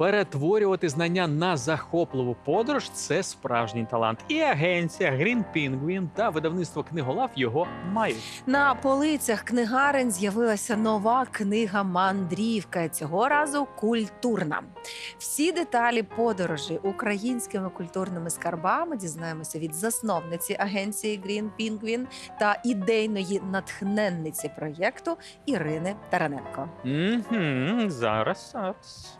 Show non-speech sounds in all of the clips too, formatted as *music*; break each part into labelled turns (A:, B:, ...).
A: Перетворювати знання на захопливу подорож це справжній талант. І агенція Green Penguin та видавництво книголав його мають.
B: На полицях книгарень з'явилася нова книга Мандрівка. Цього разу культурна. Всі деталі подорожі українськими культурними скарбами дізнаємося від засновниці агенції Green Penguin та ідейної натхненниці проєкту Ірини Тараненко.
A: Угу, зараз, зараз.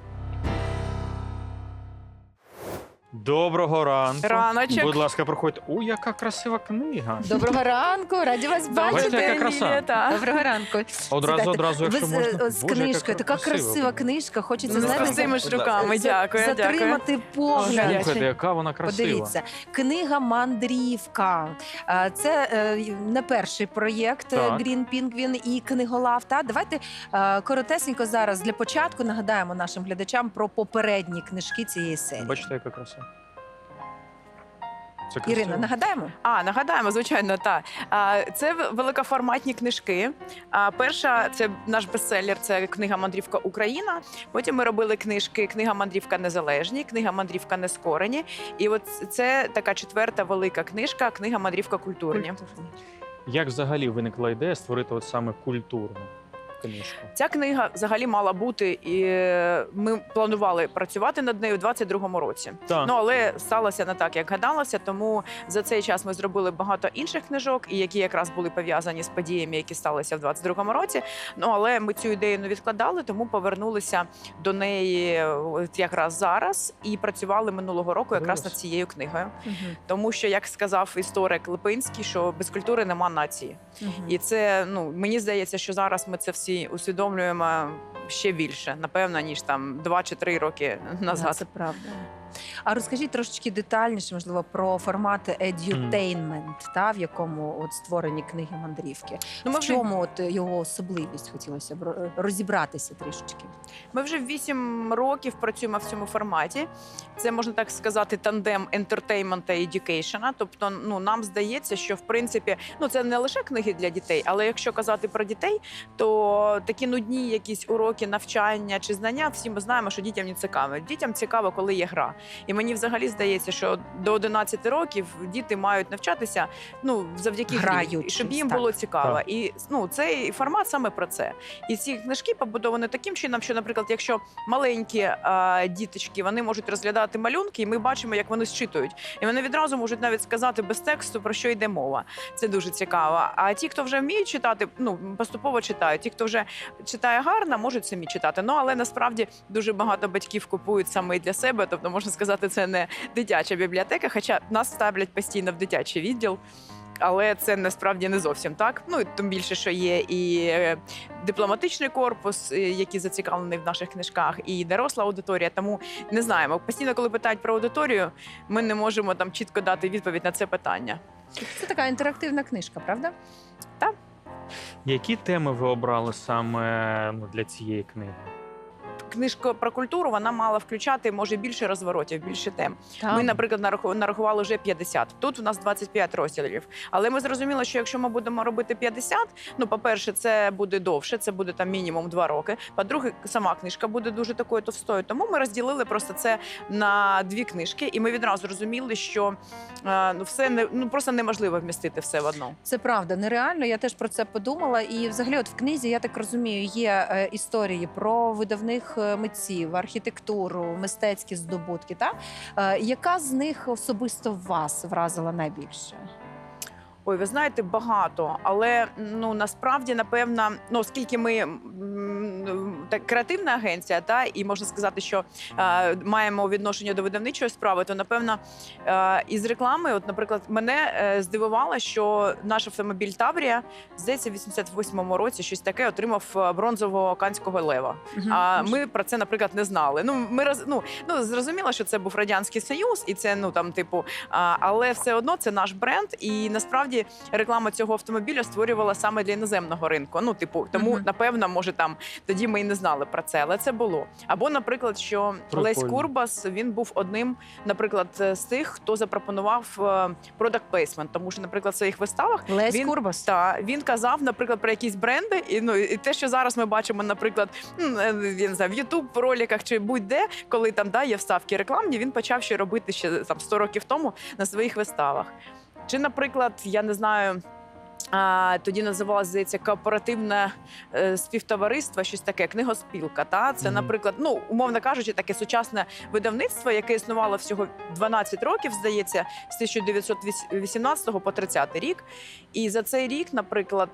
A: Доброго ранку.
C: Раночок.
A: Будь ласка, проходьте. У, яка красива книга.
B: Доброго ранку, раді вас бачити.
A: яка краса.
C: Лілія, та.
B: Доброго ранку.
A: Одразу,
B: Сідайте.
A: одразу, якщо
B: Ви з,
A: можна.
B: е, з
A: Боже, яка
B: книжкою. Така красива книжка. Хочеться
C: Ну,
B: знаєте,
C: з цими ж руками.
B: за-
C: Дякую, дякую.
B: затримати погляд.
A: Слухайте, яка вона красива.
B: Подивіться, книга Мандрівка. Це е, не перший проєкт е,
A: Так.
B: Green Penguin і книголав. Та давайте е, коротесенько зараз для початку нагадаємо нашим глядачам про попередні книжки цієї серії.
A: Бачите, яка краса. Це красиво.
B: Ірина, нагадаємо?
C: А, нагадаємо, звичайно, так. А, Це великоформатні книжки. А, Перша це наш бестселер, це книга Мандрівка Україна. Потім ми робили книжки Книга Мандрівка Незалежні, книга Мандрівка Нескорені. І от це така четверта велика книжка, книга Мандрівка Культурні.
A: Як взагалі виникла ідея створити от саме культурну книжку?
C: Ця книга взагалі мала бути, і е, ми планували працювати над нею у 22-му році.
A: Так.
C: Ну але сталося не так, як гадалося. Тому за цей час ми зробили багато інших книжок, і які якраз були пов'язані з подіями, які сталися в 22-му році. Ну але ми цю ідею не відкладали, тому повернулися до неї е, от якраз зараз і працювали минулого року якраз над цією книгою.
B: Мгм.
C: Тому що, як сказав історик Липинський, що без культури нема нації.
B: Мгм.
C: І це ну мені здається, що зараз ми це всі усвідомлюємо ще більше, напевно, ніж там два чи три роки назад.
B: це правда. А розкажіть трошечки детальніше, можливо, про формат edutainment, та в якому от створені книги мандрівки.
C: Ну,
B: в
C: вже
B: чому от його особливість хотілося б розібратися трішечки.
C: Ми вже вісім років працюємо в цьому форматі. Це можна так сказати, тандем entertainment та education. Тобто, ну нам здається, що в принципі ну це не лише книги для дітей, але якщо казати про дітей, то такі нудні якісь уроки навчання чи знання, всі ми знаємо, що дітям не цікаво. Дітям цікаво, коли є гра. І мені взагалі здається, що до 11 років діти мають навчатися ну завдяки грі, щоб їм
B: так.
C: було цікаво.
A: Так.
C: І ну цей формат саме про це. І ці книжки побудовані таким чином, що, наприклад, якщо маленькі а, діточки вони можуть розглядати малюнки, і ми бачимо, як вони зчитують. І вони відразу можуть навіть сказати без тексту про що йде мова. Це дуже цікаво. А ті, хто вже вміють читати, ну поступово читають. Ті, хто вже читає гарно, можуть самі читати. Ну але насправді дуже багато батьків купують саме для себе. Тобто, можна сказати, це не дитяча бібліотека, хоча нас ставлять постійно в дитячий відділ. Але це насправді не зовсім так. Ну і тим більше, що є і е, дипломатичний корпус, е, який зацікавлений в наших книжках, і доросла аудиторія. Тому не знаємо. Постійно, коли питають про аудиторію, ми не можемо там чітко дати відповідь на це питання.
B: Це така інтерактивна книжка, правда?
A: Які теми ви обрали саме ну, для цієї книги?
C: Книжка про культуру вона мала включати може більше розворотів, більше тем.
B: Так.
C: Ми, наприклад, нараху- нарахували вже 50. Тут у нас 25 розділів. Але ми зрозуміли, що якщо ми будемо робити 50, ну по-перше, це буде довше, це буде там мінімум 2 роки. По-друге, сама книжка буде дуже такою товстою. Тому ми розділили просто це на дві книжки, і ми відразу розуміли, що е, ну все не ну просто неможливо вмістити все в одну.
B: Це правда, нереально. Я теж про це подумала. І взагалі, от в книзі, я так розумію, є е, історії про видавних митців, архітектуру, мистецькі здобутки. Та е, яка з них особисто вас вразила найбільше?
C: Ой, ви знаєте, багато, але ну насправді, напевно, ну оскільки ми так креативна агенція, та і можна сказати, що е, маємо відношення до видавничої справи, то напевно е, із реклами, от, наприклад, мене е, здивувало, що наш автомобіль Таврія, здається, в 88-му році щось таке отримав е, бронзового канського лева. А ми про це, наприклад, не знали. Ну ми роз, ну, ну зрозуміло, що це був радянський союз, і це ну там, типу, а, але все одно це наш бренд. І насправді реклама цього автомобіля створювала саме для іноземного ринку. Ну, типу, тому
B: Мгм.
C: напевно, може там тоді ми і не знали. про це, але це було. Або, наприклад, що Лесь Курбас він був одним, наприклад, з тих, хто запропонував продакт плейсмент, тому що, наприклад, в своїх виставах
B: Лесь
C: Він-
B: Курбас.
C: та він казав, наприклад, про якісь бренди, і ну і те, що зараз ми бачимо, наприклад, м, е, я не знаю, в Ютуб роликах чи будь-де, коли там да, є вставки рекламні, він почав ще робити ще там 100 років тому на своїх виставах. Чи, наприклад, я не знаю. Тоді називалося, здається, кооперативне е, співтовариство, щось таке, книгоспілка. Та це, наприклад, ну умовно кажучи, таке сучасне видавництво, яке існувало всього 12 років, здається, з 1918 по 30 рік. І за цей рік, наприклад,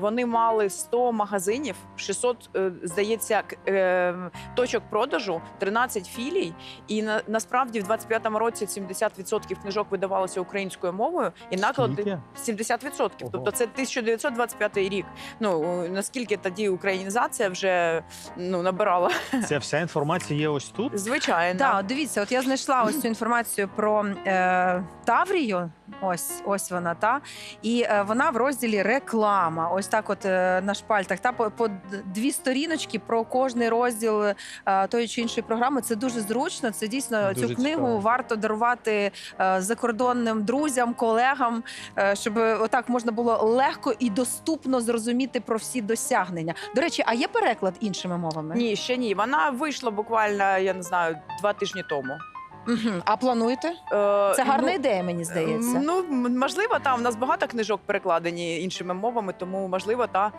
C: вони мали 100 магазинів, 600, е, здається, е, точок продажу, 13 філій. І на, насправді в 25-му році 70% книжок видавалося українською мовою, і наклади
A: Скільки?
C: 70%.
A: Ого.
C: Тобто це 1925 рік. Ну наскільки тоді українізація вже ну набирала
A: Ця вся інформація є ось тут.
C: звичайно.
B: Так, дивіться, от я знайшла ось цю інформацію про е, Таврію. Ось ось вона та і е, вона в розділі реклама. Ось так, от е, на шпальтах. Та по, по дві сторіночки про кожний розділ е, тої чи іншої програми. Це дуже зручно. Це дійсно
A: Дуже
B: цю книгу
A: цікаво.
B: варто дарувати е, закордонним друзям, колегам, е, щоб отак можна було легко і доступно зрозуміти про всі досягнення. До речі, а є переклад іншими мовами?
C: Ні, ще ні. Вона вийшла буквально, я не знаю, два тижні тому.
B: Мгм. А плануєте?
C: Е,
B: Це гарна
C: ну,
B: ідея, мені здається.
C: Ну, м- можливо, та у нас багато книжок перекладені іншими мовами, тому можливо, та.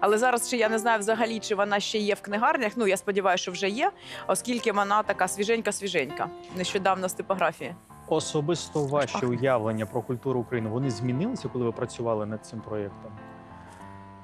C: Але зараз ще я не знаю взагалі, чи вона ще є в книгарнях. Ну я сподіваюся, що вже є, оскільки вона така свіженька-свіженька. Нещодавно з типографії.
A: Особисто ваші уявлення про культуру України вони змінилися, коли ви працювали над цим проєктом?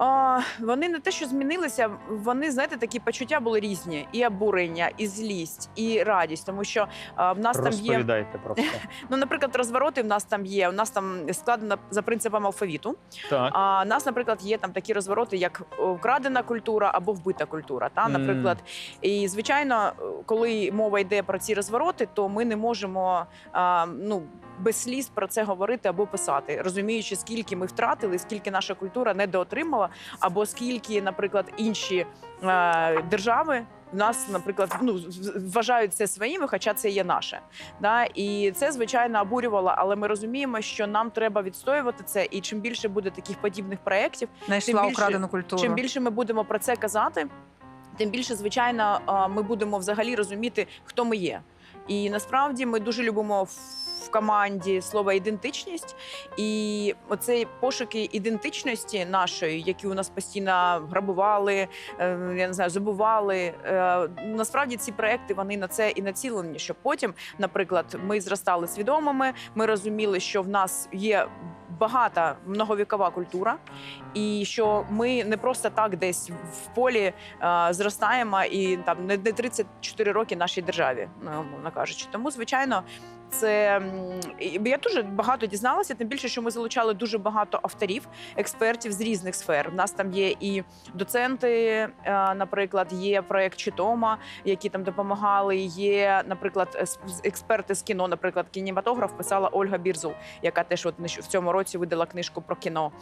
C: А, вони не те, що змінилися, вони знаєте, такі почуття були різні: і обурення, і злість, і радість, тому що а, в нас там є
A: Розповідайте про *laughs* це.
C: ну, наприклад, розвороти. В нас там є. У нас там складено за принципом алфавіту.
A: Так.
C: А у нас, наприклад, є там такі розвороти, як вкрадена культура або вбита культура. Та, наприклад, і звичайно, коли мова йде про ці розвороти, то ми не можемо а, ну. Без сліз про це говорити або писати, розуміючи, скільки ми втратили, скільки наша культура недоотримала, або скільки, наприклад, інші е, держави нас, наприклад, ну вважають це своїми, хоча це є наше. Да? І це звичайно обурювало, але ми розуміємо, що нам треба відстоювати це. І чим більше буде таких подібних проєктів,
B: Знайшла
C: більше-
B: культуру.
C: чим більше ми будемо про це казати, тим більше, звичайно, ми будемо взагалі розуміти, хто ми є. І насправді ми дуже любимо команді слово ідентичність, і оцей пошуки ідентичності нашої, які у нас постійно грабували, е, я не знаю, забували. е, Насправді ці проекти вони на це і націлені, щоб потім, наприклад, ми зростали свідомими. Ми розуміли, що в нас є багата многовікова культура, і що ми не просто так десь в полі е, зростаємо і там не, не 34 роки нашій державі, ну умовно кажучи. Тому, звичайно, це я дуже багато дізналася, тим більше, що ми залучали дуже багато авторів, експертів з різних сфер. У нас там є і доценти, е, наприклад, є проект Читома, які там допомагали. Є, наприклад, з- експерти з кіно, наприклад, кінематограф писала Ольга Бірзул, яка теж от в цьому році видала книжку про кіно.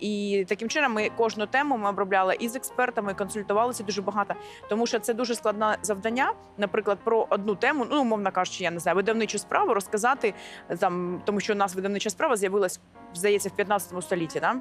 C: І таким чином ми кожну тему ми обробляли і з експертами, консультувалися дуже багато, тому що це дуже складне завдання. Наприклад, про одну тему, ну умовно кажучи, я не знаю, видавничу справу розказати там, тому що у нас видавнича справа з'явилась, здається, в 15 столітті. Да?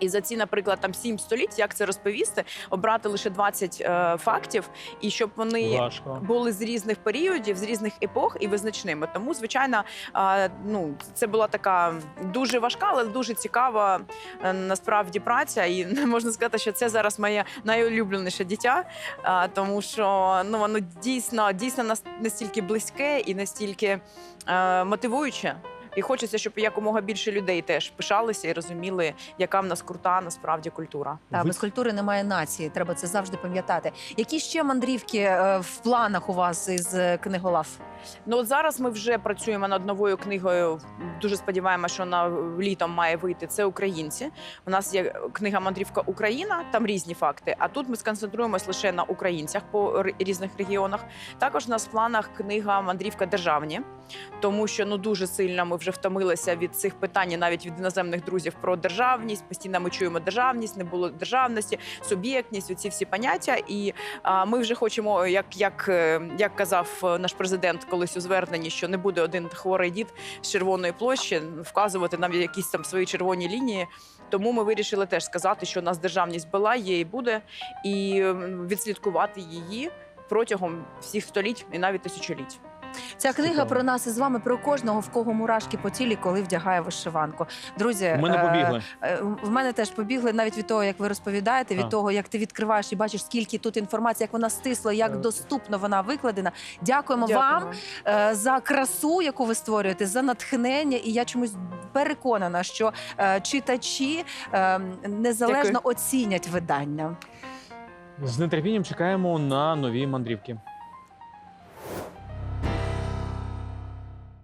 C: І за ці, наприклад, там сім століть, як це розповісти, обрати лише 20 е, фактів, і щоб вони
A: Важко.
C: були з різних періодів, з різних епох і визначними. Тому, звичайно, а, ну це була така дуже важка, але дуже цікава е, насправді праця. І *laughs* можна сказати, що це зараз моє найулюбленіше дитя, а, тому що ну воно дійсно дійсно настільки близьке і настільки е, мотивуюче. І хочеться, щоб якомога більше людей теж пишалися і розуміли, яка в нас крута насправді культура.
B: Та без культури немає нації. Треба це завжди пам'ятати. Які ще мандрівки е, в планах у вас із е, книголав?
C: Ну от зараз ми вже працюємо над новою книгою. Дуже сподіваємося, що вона літом має вийти. Це українці. У нас є книга Мандрівка Україна, там різні факти. А тут ми сконцентруємось лише на українцях по різних регіонах. Також у нас в планах книга Мандрівка державні, тому що ну дуже сильно ми вже втомилися від цих питань, навіть від іноземних друзів про державність. Постійно ми чуємо державність, не було державності, суб'єктність, оці всі поняття. І а, ми вже хочемо, як, як, е, як казав е, наш президент колись у зверненні, що не буде один хворий дід з червоної площі вказувати нам якісь там свої червоні лінії. Тому ми вирішили теж сказати, що у нас державність була, є і буде, і відслідкувати її протягом всіх століть і навіть тисячоліть.
B: Ця книга
A: Цікаво.
B: про нас із вами, про кожного, в кого мурашки по тілі, коли вдягає вишиванку. Друзі,
A: У мене
B: е,
A: побігли.
B: Е, В мене теж побігли навіть від того, як ви розповідаєте, від
A: А.
B: того, як ти відкриваєш і бачиш, скільки тут інформації, як вона стисла, як доступно вона викладена. Дякуємо, вам е, за красу, яку ви створюєте, за натхнення. І я чомусь переконана, що е, читачі е, незалежно оцінять видання.
A: З нетерпінням чекаємо на нові мандрівки.